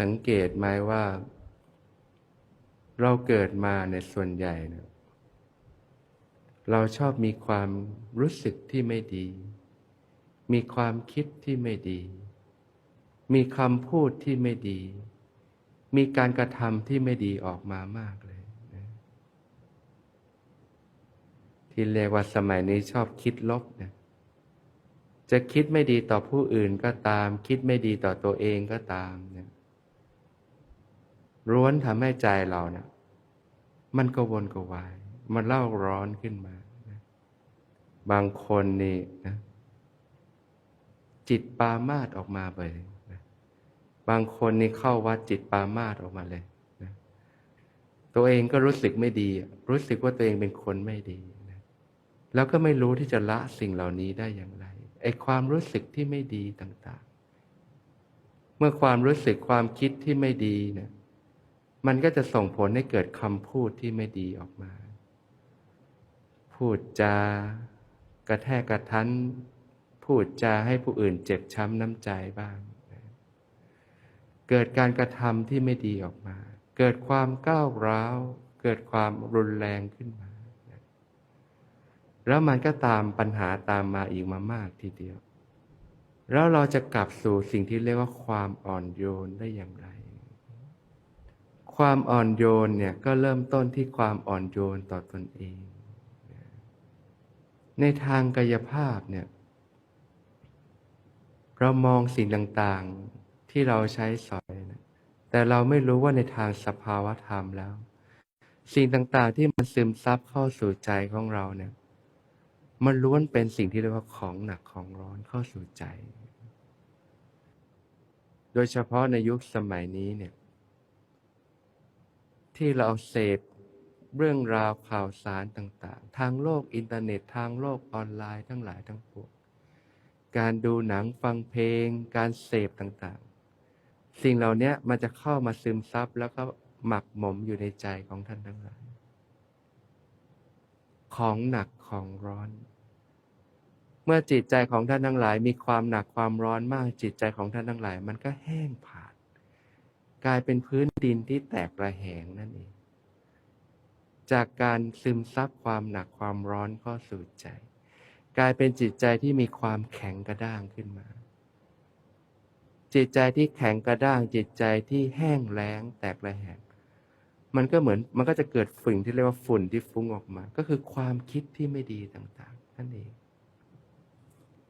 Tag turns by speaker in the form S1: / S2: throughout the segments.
S1: สังเกตไหมว่า เราเกิดมาในส่วนใหญ่เนี่ยเราชอบมีความรู้สึกที่ไม่ดี มีความคิดที่ไม่ดี มีคำพูดที่ไม่ดี มีการกระทำที่ไม่ดีออกมามากเลยนะที่เรียกว่าสมัยนี้ชอบคิดลบนะจะคิดไม่ดีต่อผู้อื่นก็ตาม คิดไม่ดีต่อตัวเองก็ตามนี่ย ร้วนทำให้ใจเราเนะี่ยมันกวนกวาย มันเล่าร้อนขึ้นมานะบางคนนี่นะจิตปามาดออกมาไปนะบางคนนี่เข้าวัดจิตปามาดออกมาเลยนะตัวเองก็รู้สึกไม่ดี รู้สึกว่าตัวเองเป็นคนไม่ดีนะแล้วก็ไม่รู้ที่จะละสิ่งเหล่านี้ได้อย่างไร ไอ้ความรู้สึกที่ไม่ดีต่าง ๆ เมื่อความรู้สึกความคิดที่ไม่ดีเนี่ย มันก็จะส่งผลให้เกิดคำพูดที่ไม่ดีออกมา พูดจากระแทกกระทันพูดจาให้ผู้อื่นเจ็บช้ำน้ำใจบ้าง เกิดการกระทำที่ไม่ดีออกมา เกิดความก้าวร้าว เกิดความรุนแรงขึ้นมา แล้วมันก็ตามปัญหาตามมาอีกมามากทีเดียว แล้วเราจะกลับสู่สิ่งที่เรียกว่าความอ่อนโยนได้อย่างไร ความอ่อนโยนเนี่ยก็เริ่มต้นที่ความอ่อนโยนต่อตนเอง ในทางกายภาพเนี่ยเรามองสิ่งต่างๆที่เราใช้สอยนะแต่เราไม่รู้ว่าในทางสภาวะธรรมแล้ว สิ่งต่างๆที่มันซึมซับเข้าสู่ใจของเราเนี่ยมันล้วนเป็นสิ่งที่เรียกว่าของหนักของร้อนเข้าสู่ใจ โดยเฉพาะในยุคสมัยนี้เนี่ย ที่เราเสพเรื่องราวข่าวสารต่างๆ ทางโลกอินเทอร์เน็ตทางโลกออนไลน์ทั้งหลายทั้งปวงการดูหนังฟังเพลง การเสพต่างๆ สิ่งเหล่านี้มันจะเข้ามาซึมซับแล้วก็หมักหมมอยู่ในใจของท่านทั้งหลาย ของหนักของร้อน เมื่อจิตใจของท่านทั้งหลาย มีความหนักความร้อนมากจิตใจของท่านทั้งหลาย มันก็แห้งผาด กลายเป็นพื้นดินที่แตกระแหงนั่นเอง จากการซึมซับความหนักความร้อนเข้าสู่ใจ กลายเป็นจิตใจที่มีความแข็งกระด้างขึ้นมา จิตใจที่แข็งกระด้าง จิตใจที่แห้งแล้งแตกระแหงมันก็เหมือนมันก็จะเกิดฝุ่นที่เรียกว่าฝุ่นที่ฟุ้งออกมา ก็คือความคิดที่ไม่ดีต่างๆนั่นเอง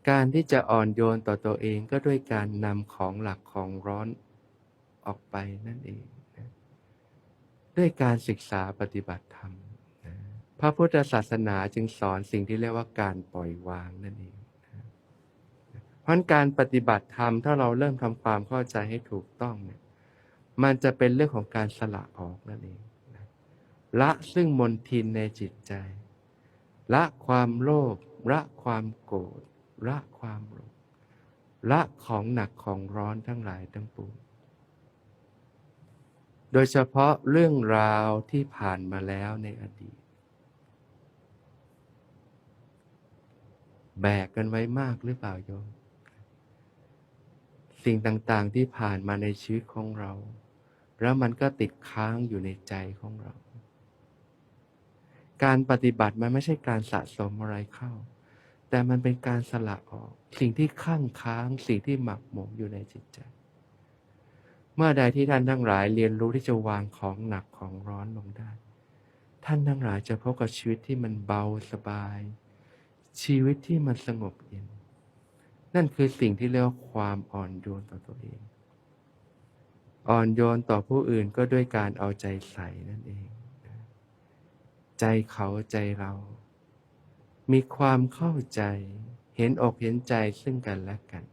S1: การที่จะอ่อนโยนต่อตัวเองก็ด้วยการนำของหลักของร้อนออกไปนั่นเอง ด้วยการศึกษาปฏิบัติธรรมนะพระพุทธศาสนาจึงสอนสิ่งที่เรียกว่าการปล่อยวางนั่นเองนะเพราะการปฏิบัติธรรมถ้าเราเริ่มทำความเข้าใจให้ถูกต้องเนี่ยมันจะเป็นเรื่องของการสละออกนั่นเองนะละซึ่งมนทินในจิตใจ ละความโลภละความโกรธละความหลงละของหนักของร้อนทั้งหลายทั้งปวง โดยเฉพาะเรื่องราวที่ผ่านมาแล้วในอดีต แบกกันไว้มากหรือเปล่าโยม สิ่งต่างๆที่ผ่านมาในชีวิตของเรา แล้วมันก็ติดค้างอยู่ในใจของเรา การปฏิบัติมันไม่ใช่การสะสมอะไรเข้า แต่มันเป็นการสละออก สิ่งที่ข้างค้าง สิ่งที่หมักหมมอยู่ในจิตใจ เมื่อใดที่ท่านทั้งหลายเรียนรู้ที่จะวางของหนักของร้อนลงได้ ท่านทั้งหลายจะพบกับชีวิตที่มันเบาสบาย ชีวิตที่มันสงบเย็น นั่นคือสิ่งที่เรียกว่าความอ่อนโยนต่อตัวเอง อ่อนโยนต่อผู้อื่นก็ด้วยการเอาใจใส่นั่นเอง ใจเขาใจเรา มีความเข้าใจ เห็นอกเห็นใจซึ่งกันและกัน